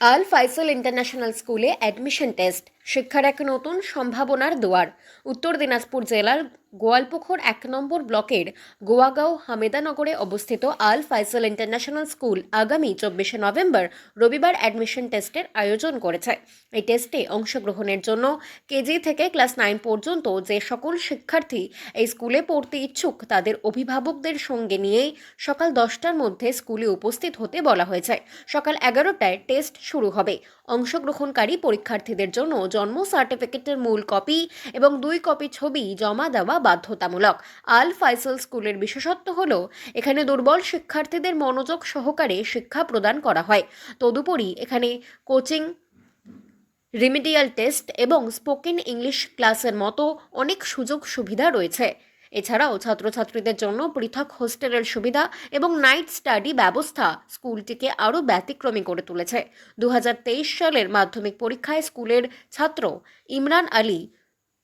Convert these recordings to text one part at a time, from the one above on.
আল Faisal international স্কুলে admission test শিক্ষার এক নতুন সম্ভাবনার দুয়ার উত্তর দিনাজপুর জেলার গোয়ালপুখর এক নম্বর ব্লকের গোয়াগাঁও হামেদানগরে অবস্থিত আল ফাইসল ইন্টারন্যাশনাল স্কুল আগামী চব্বিশে নভেম্বর রবিবার অ্যাডমিশন টেস্টের আয়োজন করেছে। এই টেস্টে অংশগ্রহণের জন্য কেজি থেকে ক্লাস নাইন পর্যন্ত যে সকল শিক্ষার্থী এই স্কুলে পড়তে ইচ্ছুক, তাদের অভিভাবকদের সঙ্গে নিয়েই সকাল দশটার মধ্যে স্কুলে উপস্থিত হতে বলা হয়েছে। সকাল এগারোটায় টেস্ট শুরু হবে। অংশগ্রহণকারী পরীক্ষার্থীদের জন্য জন্ম সার্টিফিকেটের মূল কপি এবং দুই কপি ছবি জমা দেওয়া বাধ্যতামূলক। আল ফাইসল স্কুলের বিশেষত্ব হল, এখানে দুর্বল শিক্ষার্থীদের মনোযোগ সহকারে শিক্ষা প্রদান করা হয়। তদুপরি এখানে কোচিং, রিমিডিয়াল টেস্ট এবং স্পোকেন ইংলিশ ক্লাসের মতো অনেক সুযোগ সুবিধা রয়েছে। এছাড়াও ছাত্রছাত্রীদের জন্য পৃথক হোস্টেলের সুবিধা এবং নাইট স্টাডি ব্যবস্থা স্কুলটিকে আরও ব্যতিক্রমী করে তুলেছে। দু হাজার তেইশ সালের মাধ্যমিক পরীক্ষায় স্কুলের ছাত্র ইমরান আলী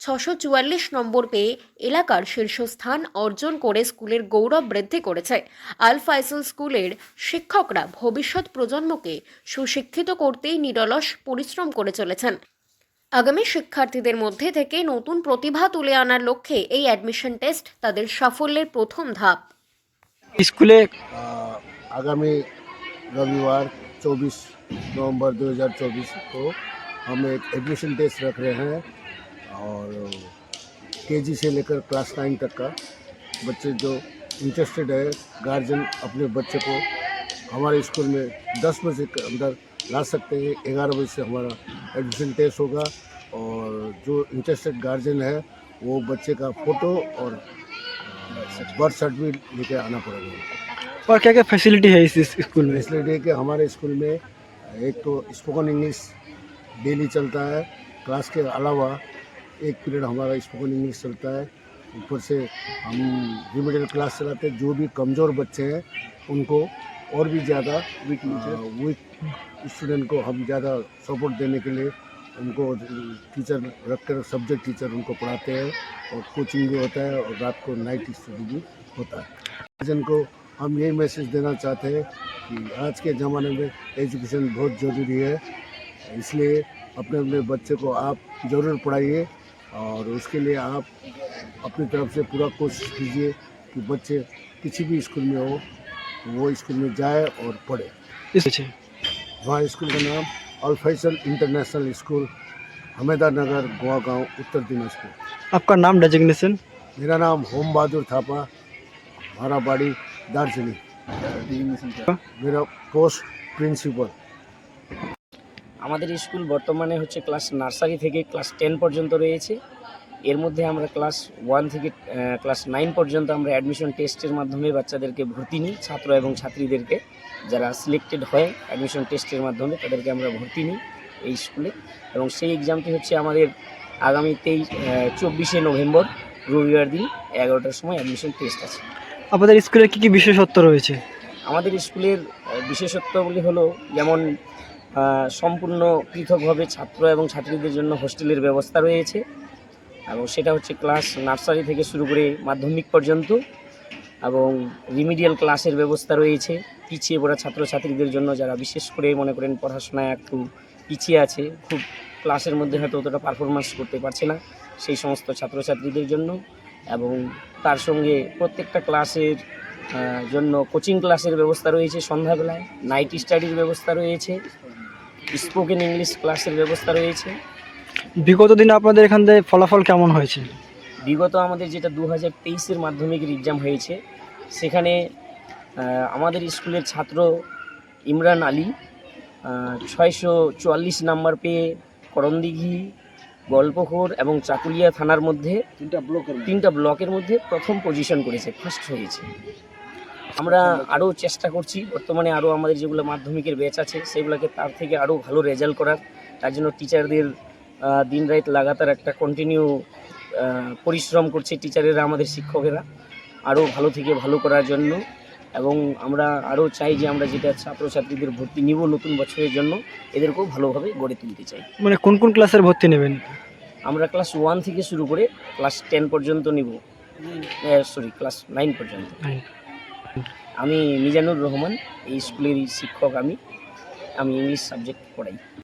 ছশো চুয়াল্লিশ নম্বর পেয়ে এলাকার শীর্ষস্থান অর্জন করে স্কুলের গৌরব বৃদ্ধি করেছে আল ফাইসল স্কুলের শিক্ষকরা ভবিষ্যৎ প্রজন্মকে সুশিক্ষিত করতেই নিরলস পরিশ্রম করে চলেছেন আগামী শিক্ষার্থীদের মধ্যে থেকে নতুন প্রতিভা তুলে আনার লক্ষ্যে এই অ্যাডমিশন টেস্ট তাদের সাফল্যের প্রথম ধাপ স্কুলে आ, आगामी रविवार 24 नवंबर 2024 को हम एक एडमिशन टेस्ट रख रहे हैं और केजी से लेकर क्लास नाइन तक का बच्चे जो इंटरेस्टेड है गार्जियन अपने बच्चे को हमारे स्कूल में 10 बजे के अंदर ला सकते हैं। ग्यारह बजे से हमारा एडमिशन टेस्ट होगा और जो इंटरेस्टेड गार्जियन है वो बच्चे का फ़ोटो और बर्थ सर्टिफिकेट लेके आना पड़ेगा। और क्या क्या फैसिलिटी है इस स्कूल में? इसलिए है कि हमारे स्कूल में एक तो स्पोकन इंग्लिश डेली चलता है। क्लास के अलावा एक पीरियड हमारा स्पोकन इंग्लिश चलता है। ऊपर से हम रिमिडियल क्लास चलाते हैं। जो भी कमज़ोर बच्चे हैं उनको और भी ज़्यादा वीक वीक स्टूडेंट को हम ज़्यादा सपोर्ट देने के लिए उनको टीचर रख कर सब्जेक्ट टीचर उनको पढ़ाते हैं और कोचिंग भी होता है और रात को नाइट स्टडी भी होता है। गार्जियन को हम यही मैसेज देना चाहते हैं कि आज के ज़माने में एजुकेशन बहुत ज़रूरी है। इसलिए अपने अपने बच्चे को आप ज़रूर पढ़ाइए। और उसके लिए आप अपनी तरफ़ से पूरा कोशिश कीजिए कि बच्चे किसी भी स्कूल में हो वो स्कूल में जाए और पढ़े। इस हमारे स्कूल का नाम Al Faisal international school Hameda Nagar Goa गाँव उत्तर दिनाजपुर। आपका नाम डेजिग्नेशन? मेरा नाम होम बहादुर थापा हमारा बाड़ी दार्जिलिंग मेरा पोस्ट प्रिंसिपल। আমাদের স্কুল বর্তমানে হচ্ছে ক্লাস নার্সারি থেকে ক্লাস টেন পর্যন্ত রয়েছে। এর মধ্যে আমরা ক্লাস ওয়ান থেকে ক্লাস নাইন পর্যন্ত আমরা অ্যাডমিশন টেস্টের মাধ্যমে বাচ্চাদেরকে ভর্তি নিই ছাত্র এবং ছাত্রীদেরকে। যারা সিলেক্টেড হয় অ্যাডমিশন টেস্টের মাধ্যমে তাদেরকে আমরা ভর্তি নিই এই স্কুলে। এবং সেই এক্সামটি হচ্ছে আমাদের আগামী তেইশ চব্বিশে নভেম্বর রবিবার দিন এগারোটার সময় অ্যাডমিশন টেস্ট আছে। আমাদের স্কুলে কি কি বিশেষত্ব রয়েছে? আমাদের স্কুলের বিশেষত্বগুলি হলো যেমন সম্পূর্ণ পৃথকভাবে ছাত্র এবং ছাত্রীদের জন্য হোস্টেলের ব্যবস্থা রয়েছে। এবং সেটা হচ্ছে ক্লাস নার্সারি থেকে শুরু করে মাধ্যমিক পর্যন্ত এবং রিমিডিয়াল ক্লাসের ব্যবস্থা রয়েছে। পিছিয়ে পড়া ছাত্রছাত্রীদের জন্য যারা বিশেষ করে মনে করেন পড়াশোনায় একটু পিছিয়ে আছে, খুব ক্লাসের মধ্যে হয়তো অতটা পারফরমেন্স করতে পারছে না সেই সমস্ত ছাত্রছাত্রীদের জন্য। এবং তার সঙ্গে প্রত্যেকটা ক্লাসের জন্য কোচিং ক্লাসের ব্যবস্থা রয়েছে সন্ধ্যাবেলায়। নাইট স্টাডির ব্যবস্থা রয়েছে। স্পোকেন ইংলিশ ক্লাসের ব্যবস্থা রয়েছে। বিগত দিনে আপনাদের এখান থেকে ফলাফল কেমন হয়েছে? বিগত আমাদের যেটা দু হাজার তেইশের মাধ্যমিকের এক্সাম হয়েছে সেখানে আমাদের স্কুলের ছাত্র ইমরান আলী ছয়শো চুয়াল্লিশ নাম্বার পেয়ে করণদিঘি গল্পখোর এবং চাকুলিয়া থানার মধ্যে তিনটা ব্লকের তিনটা ব্লকের মধ্যে প্রথম পজিশন করেছে ফার্স্ট হয়েছে। আমরা আরও চেষ্টা করছি বর্তমানে আরও আমাদের যেগুলো মাধ্যমিকের ব্যাচ আছে সেগুলোকে তার থেকে আরও ভালো রেজাল্ট করার। তার জন্য টিচারদের দিন রাত লাগাতার একটা কন্টিনিউ পরিশ্রম করছে টিচারেরা আমাদের শিক্ষকেরা। আরও ভালো থেকে ভালো করার জন্য এবং আমরা আরও চাই যে আমরা যেটা ছাত্রছাত্রীদের ভর্তি নিব নতুন বছরের জন্য এদেরকেও ভালোভাবে গড়ে তুলতে চাই। মানে কোন কোন ক্লাসের ভর্তি নেবেন? আমরা ক্লাস ওয়ান থেকে শুরু করে ক্লাস টেন পর্যন্ত নিব। সরি ক্লাস নাইন পর্যন্ত. আমি মিজানুর রহমান এই স্কুলেরই শিক্ষক আমি। আমি ইংলিশ সাবজেক্ট পড়াই।